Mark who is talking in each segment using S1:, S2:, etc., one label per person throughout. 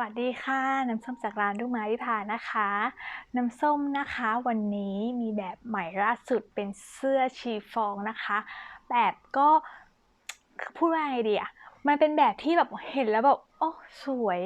S1: วัสดีค่ะ น้ำส้มจากร้านลูกไม้วิภานะคะ น้ำส้มนะคะวันนี้มีแบบใหม่ล่าสุดเป็นเสื้อชีฟองนะคะ แบบก็พูดว่าไงดีอะมันเป็นแบบที่แบบเห็นแล้วแบบโอ้สวย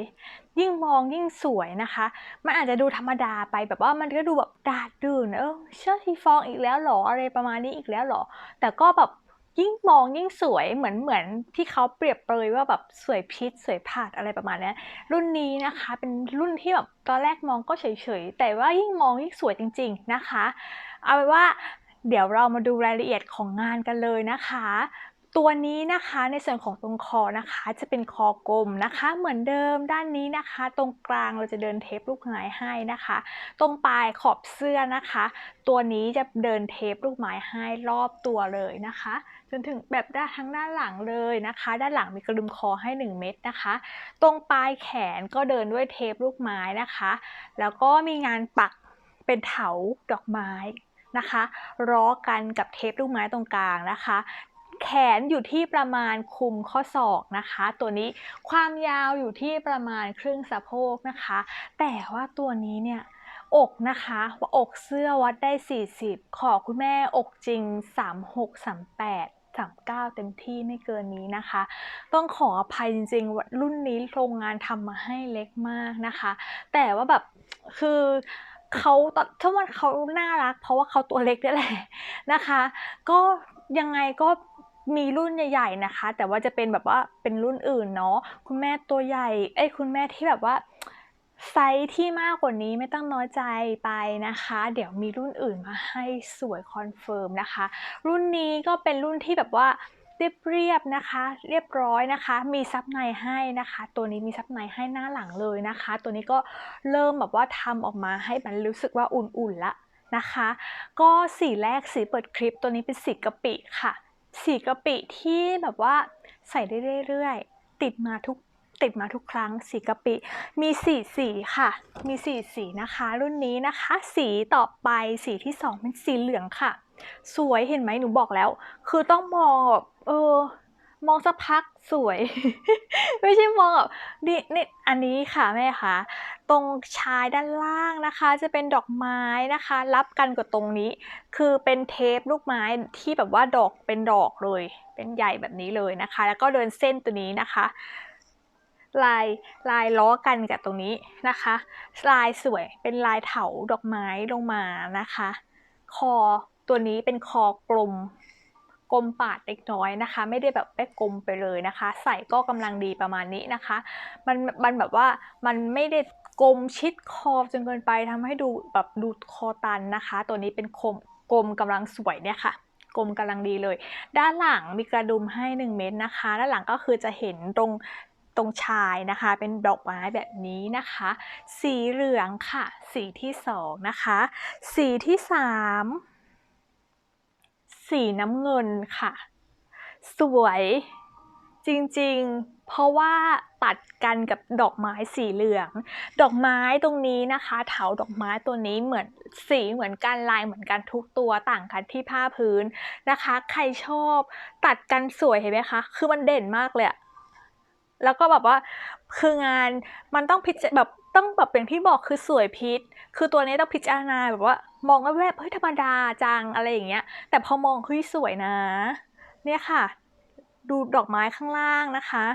S1: ยิ่งมองยิ่งสวยนะคะ มันอาจจะดูธรรมดาไปแบบว่ามันก็ดูแบบดาดดื่นเออเสื้อชีฟองอีกแล้วหรออะไรประมาณนี้อีกแล้วหรอ แต่ก็แบบ ยิ่งมองยิ่งสวยเหมือนเหมือนที่เขาเปรียบเปรยว่าแบบสวยพิษสวยผาดอะไรประมาณนี้รุ่นนี้นะคะเป็นรุ่นที่แบบตอนแรกมองก็เฉยๆ แต่ว่ายิ่งมองยิ่งสวยจริง ๆนะคะ เอาเป็นว่าเดี๋ยวเรามาดูรายละเอียดของงานกันเลยนะคะ ตัวนี้นะคะในส่วนของตรงคอนะคะจะเป็นคอกลมนะคะ เหมือนเดิมด้านนี้นะคะ ตรงกลางเราจะเดินเทปลูกไม้ให้นะคะ ตรงปลายขอบเสื้อนะคะ ตัวนี้จะเดินเทปลูกไม้ให้รอบตัวเลยนะคะ จนถึงแบบด้านทั้งด้านหลังเลยนะคะ ด้านหลังมีกระดุมคอให้ 1 เม็ดนะคะ ตรงปลายแขนก็เดินด้วยเทปลูกไม้นะคะ แล้วก็มีงานปักเป็นเถาดอกไม้นะคะล้อกันกับเทปลูกไม้ตรงกลางนะคะ แขนอยู่ที่ประมาณคุมข้อศอกนะคะ ตัวนี้ความยาวอยู่ที่ประมาณครึ่งสะโพกนะคะ แต่ว่าตัวนี้เนี่ยอกนะคะว่าอกเสื้อวัดได้ 40 ขอคุณแม่อกจริง 36 38 39 เต็มที่ไม่เกินนี้นะคะ ต้องขออภัยจริงๆว่ารุ่นนี้โรงงานทำมาให้เล็กมากนะคะ แต่ว่าแบบคือเขาตอนถ้าว่าเขาน่ารัก เพราะว่าเขาตัวเล็กนี่แหละนะคะ ก็ยังไงก็ มีรุ่นใหญ่ ๆนะคะ แต่ว่าจะเป็นแบบว่าเป็นรุ่นอื่นเนาะคุณแม่ตัวใหญ่เอ้ยคุณแม่ที่แบบว่าไซส์ที่มากกว่านี้ไม่ต้องน้อยใจไปนะคะ เดี๋ยวมีรุ่นอื่นมาให้สวยคอนเฟิร์มนะคะ รุ่นนี้ก็เป็นรุ่นที่แบบว่าเรียบๆนะคะ เรียบร้อยนะคะ มีซับในให้นะคะ ตัวนี้มีซับในให้หน้าหลังเลยนะคะ ตัวนี้ก็เริ่มแบบว่าทำออกมาให้มันรู้สึกว่าอุ่นๆละนะคะ ก็สีแรกสีเปิดคลิปตัวนี้เป็นสีกะปิค่ะ สีกะปิที่แบบว่าใส่ได้เรื่อยๆ ติดมาทุกติดมาทุกครั้งสีกะปิมีสีสีค่ะ มีสีสีนะคะ รุ่นนี้นะคะ สีต่อไปสีที่สองเป็นสีเหลืองค่ะ สวยเห็นไหมหนูบอกแล้ว คือต้องมองแบบเออ มองสักพักสวย ไม่ใช่มองแบบนี่นี่อันนี้ค่ะแม่คะตรงชายด้านล่างนะคะ จะเป็นดอกไม้นะคะ รับกันกับตรงนี้ คือเป็นเทปลูกไม้ที่แบบว่าดอกเป็นดอกเลย เป็นใหญ่แบบนี้เลยนะคะ แล้วก็เดินเส้นตัวนี้นะคะ ลายลายล้อกันกับตรงนี้นะคะ ลายสวยเป็นลายเถาดอกไม้ลงมานะคะ คอตัวนี้เป็นคอกลม กลมปาดเล็กน้อยนะคะ ไม่ได้แบบไปกลมไปเลยนะคะ ใส่ก็กำลังดีประมาณนี้นะคะ มันมันแบบว่ามันไม่ได้กลมชิดคอจนเกินไปทำให้ดูแบบดูคอตันนะคะ ตัวนี้เป็นคมกลมกำลังสวยเนี่ยค่ะกลมกำลังดีเลย ด้านหลังมีกระดุมให้ 1 เม็ดนะคะ ด้านหลังก็คือจะเห็นตรงตรงชายนะคะ เป็นดอกไม้แบบนี้นะคะ สีเหลืองค่ะ สีที่สองนะคะ สีที่สาม สีน้ำเงินค่ะ สวยจริงๆ เพราะว่าตัดกันกับดอกไม้สีเหลือง ดอกไม้ตรงนี้นะคะ เถาดอกไม้ตัวนี้เหมือนสีเหมือนกันลายเหมือนกันทุกตัวต่างกันที่ผ้าพื้นนะคะ ใครชอบตัดกันสวยเห็นไหมคะ คือมันเด่นมากเลยอะแล้วก็แบบว่าคืองานมันต้องพิจแบบต้องแบบอย่างที่บอกคือสวยพิษ คือตัวนี้ต้องพิจารณาแบบว่า มองแวบบเฮ้ยธรรมดาจังอะไรอย่างเงี้ย แต่พอมองเฮ้ยสวยนะ เนี่ยค่ะ ดูดอกไม้ข้างล่างนะคะ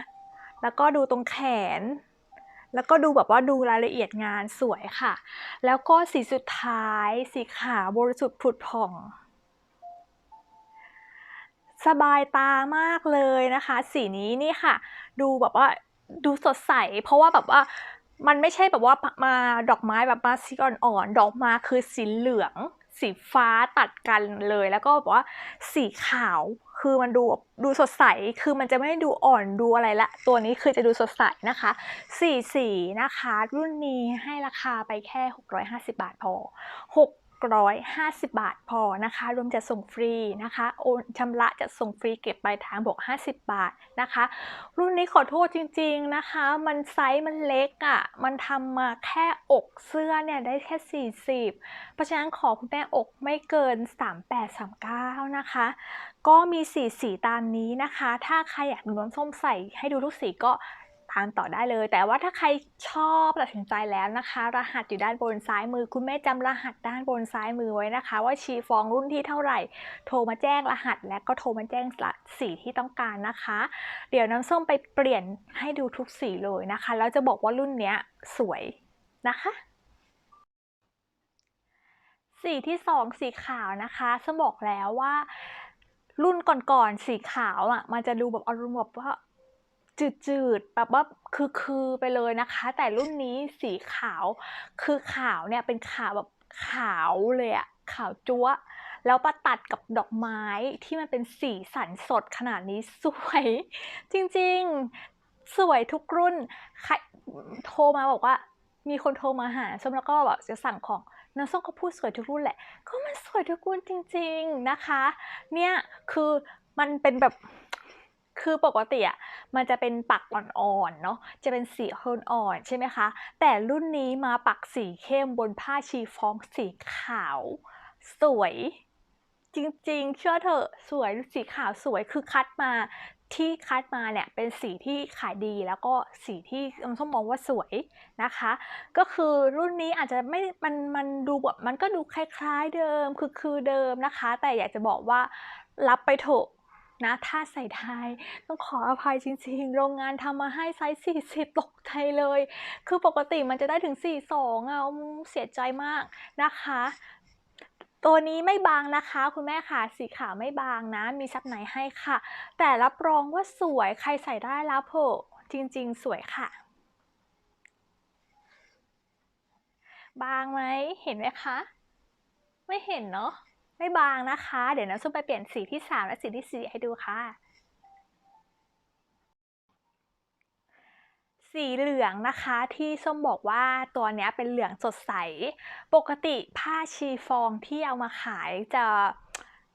S1: แล้วก็ดูตรงแขน แล้วก็ดูแบบว่าดูรายละเอียดงานสวยค่ะ แล้วก็สีสุดท้ายสีขาวบริสุทธิ์ผุดผ่องสบายตามากเลยนะคะ สีนี้นี่ค่ะ ดูแบบว่าดูสดใส เพราะว่าแบบว่า มันไม่ใช่แบบว่ามาดอกไม้แบบมาสีอ่อนๆดอกมาคือสีเหลือง สีฟ้าตัดกันเลย แล้วก็บอกว่าสีขาวคือมันดูแบบดูสดใส คือมันจะไม่ดูอ่อนดูอะไรละ ตัวนี้คือจะดูสดใสนะคะสีสีนะคะ รุ่นนี้ให้ราคาไปแค่ 650 บาทพอ 650 บาทพอนะคะ รวมจะส่งฟรีนะคะโอนชำระจะส่งฟรีเก็บปลายทางบวก 50 บาทนะคะ รุ่นนี้ขอโทษจริงๆนะคะ มันไซส์มันเล็กอะ่ะ มันทำมาแค่อกเสื้อเนี่ยได้แค่ 40 เพราะฉะนั้นขอคุณแม่อกไม่เกิน 3839 นะคะ ก็มีสีสีตามนี้นะคะ ถ้าใครอยากดูน้ำส้มใส่ให้ดูทุกสีก็ ตตามต่อได้เลย แต่ว่าถ้าใครชอบตัดสินใจแล้วนะคะ รหัสอยู่ด้านบนซ้ายมือ คุณแม่จำรหัสด้านบนซ้ายมือไว้นะคะ ว่าชีฟองรุ่นที่เท่าไหร่ โทรมาแจ้งรหัส และก็โทรมาแจ้งสีที่ต้องการนะคะ เดี๋ยวน้ำส้มไปเปลี่ยนให้ดูทุกสีเลยนะคะแล้วจะบอกว่ารุ่นเนี้ยสวยนะคะสีที่สองสีขาวนะคะส้มบอกแล้วว่ารุ่นก่อนๆสีขาวอะ มันจะดูแบบอารมณ์แบบว่า จืดๆแบบว่าคือๆไปเลยนะคะ แต่รุ่นนี้สีขาวคือขาวเนี่ยเป็นขาวแบบขาวเลยอะขาวจั๊วแล้วประตัดกับดอกไม้ที่มันเป็นสีสันสดขนาดนี้สวย จริงๆ สวยทุกรุ่นใครโทรมาบอกว่า มีคนโทรมาหาส้มแล้วก็แบบจะสั่งของน้องส้มก็พูดสวยทุกรุ่นแหละ ก็มันสวยทุกรุ่นจริง ๆนะคะ เนี่ยคือมันเป็นแบบ คือปกติอะมันจะเป็นปักอ่อนๆเนาะจะเป็นสีโทนอ่อนใช่ไหมคะ แต่รุ่นนี้มาปักสีเข้มบนผ้าชีฟองสีขาว สวย จริงๆ เชื่อเถอะสวยสีขาวสวยคือคัดมาที่คัดมาเนี่ยเป็นสีที่ขายดีแล้วก็สีที่น้ำส้มมองว่าสวยนะคะ ก็คือรุ่นนี้อาจจะไม่มันมันดูแบบมันก็ดูคล้ายๆเดิมคือคือเดิมนะคะ แต่อยากจะบอกว่ารับไปเถอะ นะถ้าใส่ได้ต้องขออภัยจริงๆ โรงงานทำมาให้ไซส์40 ตกใจเลย คือปกติมันจะได้ถึง 42อะเสียใจมากนะคะ ตัวนี้ไม่บางนะคะ คุณแม่ค่ะสีขาวไม่บางนะ มีซับไหนให้ค่ะ แต่รับรองว่าสวยใครใส่ได้แล้วเพอะจริงๆ สวยค่ะ บางไหมเห็นไหมคะ ไม่เห็นเนาะ ไม่บางนะคะ เดี๋ยวน้ำส้มไปเปลี่ยนสีที่ 3 และสีที่ 4 ให้ดูค่ะ สีเหลืองนะคะที่ส้มบอกว่าตัวนี้เป็นเหลืองสดใส ปกติผ้าชีฟองที่เอามาขายจะ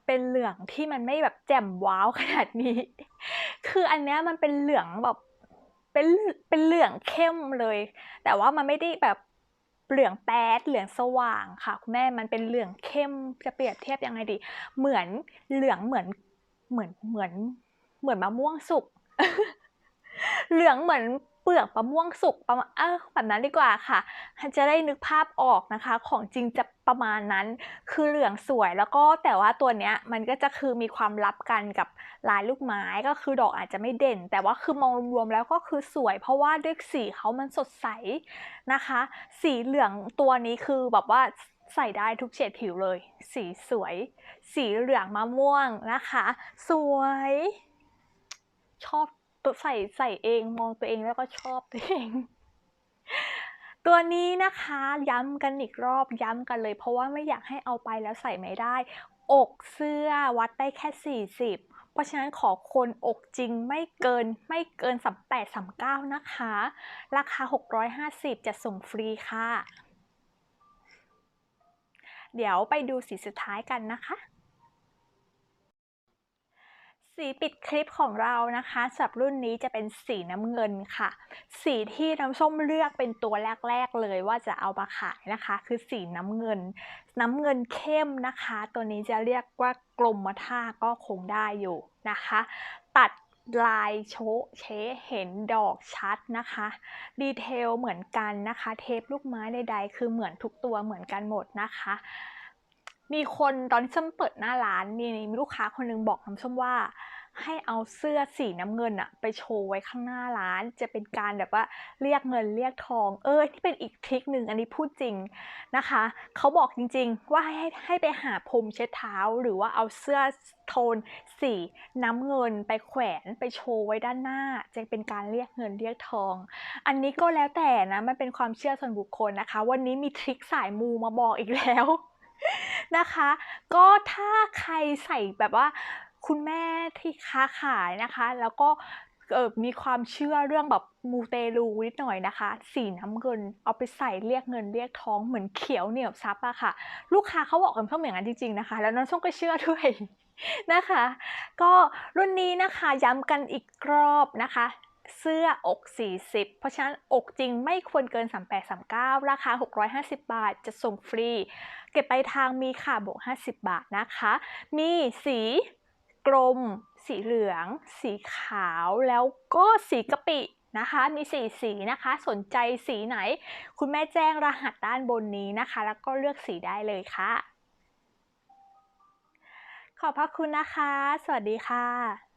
S1: เป็นเหลืองที่มันไม่แบบแจ่มว้าวขนาดนี้ คืออันนี้มันเป็นเหลืองแบบเป็นเป็นเหลืองเข้มเลย แต่ว่ามันไม่ได้แบบ เหลืองแป๊ดเหลืองสว่างค่ะคุณแม่มันเป็นเหลืองเข้มจะเปรียบเทียบยังไงดี เหมือนเหลืองเหมือนเหมือนเหมือนเหมือนมะม่วงสุกเหลืองเหมือน ลือกมะม่วงสุกประมาณเออแบบนั้นดีกว่าค่ะ จะได้นึกภาพออกนะคะ ของจริงจะประมาณนั้น คือเหลืองสวยแล้วก็แต่ว่าตัวเนี้ยมันก็จะคือมีความลับกันกับลายลูกไม้ก็คือดอกอาจจะไม่เด่น แต่ว่าคือมองรวมๆแล้วก็คือสวย เพราะว่าด้วยสีเขามันสดใสนะคะ สีเหลืองตัวนี้คือแบบว่าใส่ได้ทุกเฉดผิวเลย สีสวย สีเหลืองมะม่วงนะคะ สวย ชอบ ตัวใส่ใส่เองมองตัวเองแล้วก็ชอบตัวเอง ตัวนี้นะคะย้ำกันอีกรอบย้ำกันเลย เพราะว่าไม่อยากให้เอาไปแล้วใส่ไม่ได้ อกเสื้อวัดได้แค่ 40 เพราะฉะนั้นขอคนอกจริงไม่เกินไม่เกิน 38 39 นะคะ ราคา 650 จะส่งฟรีค่ะ เดี๋ยวไปดูสีสุดท้ายกันนะคะ สีปิดคลิปของเรานะคะสำหรับรุ่นนี้จะเป็นสีน้ำเงินค่ะ สีที่น้ำส้มเลือกเป็นตัวแรกๆเลยว่าจะเอามาขายนะคะ คือสีน้ำเงิน น้ำเงินเข้มนะคะ ตัวนี้จะเรียกว่ากลมมท่าก็คงได้อยู่นะคะ ตัดลายโชเชเห็นดอกชัดนะคะ ดีเทลเหมือนกันนะคะ เทปลูกไม้ใดๆ คือเหมือนทุกตัวเหมือนกันหมดนะคะ มีคนตอนที่ส้มเปิดหน้าร้านมีมีลูกค้าคนนึงบอกน้ำส้มว่า ให้เอาเสื้อสีน้ำเงินอะไปโชว์ไว้ข้างหน้าร้าน จะเป็นการแบบว่าเรียกเงินเรียกทอง เออที่เป็นอีกทริคหนึ่งอันนี้พูดจริงนะคะ เขาบอกจริงๆ ว่าให้ให้ไปหาพรมเช็ดเท้า หรือว่าเอาเสื้อโทนสีน้ำเงินไปแขวนไปโชว์ไว้ด้านหน้า จะเป็นการเรียกเงินเรียกทอง อันนี้ก็แล้วแต่นะมันเป็นความเชื่อส่วนบุคคลนะคะ วันนี้มีทริคสายมูมาบอกอีกแล้ว นะคะ ก็ถ้าใครใส่แบบว่าคุณแม่ที่ค้าขายนะคะ แล้วก็เออมีความเชื่อเรื่องแบบมูเตลูนิดหน่อยนะคะ สีน้ำเงินเอาไปใส่เรียกเงินเรียกท้องเหมือนเขียวเหนียวซับอะค่ะ ลูกค้าเขาบอกกันเพิ่มอย่างนั้นจริงๆนะคะ แล้วน้องส้มก็เชื่อด้วยนะคะ ก็รุ่นนี้นะคะย้ำกันอีกรอบนะคะ เสื้ออก 40 เพราะฉะนั้นอกจริงไม่ควรเกิน 3839 ราคา 650 บาทจะส่งฟรี เก็บไปทางมีค่ะบวก 50 บาทนะคะ มีสีกลม สีเหลือง สีขาวแล้วก็สีกะปินะคะ มีสีสีนะคะ สนใจสีไหน คุณแม่แจ้งรหัสด้านบนนี้นะคะ แล้วก็เลือกสีได้เลยค่ะ ขอบพระคุณนะคะ สวัสดีค่ะ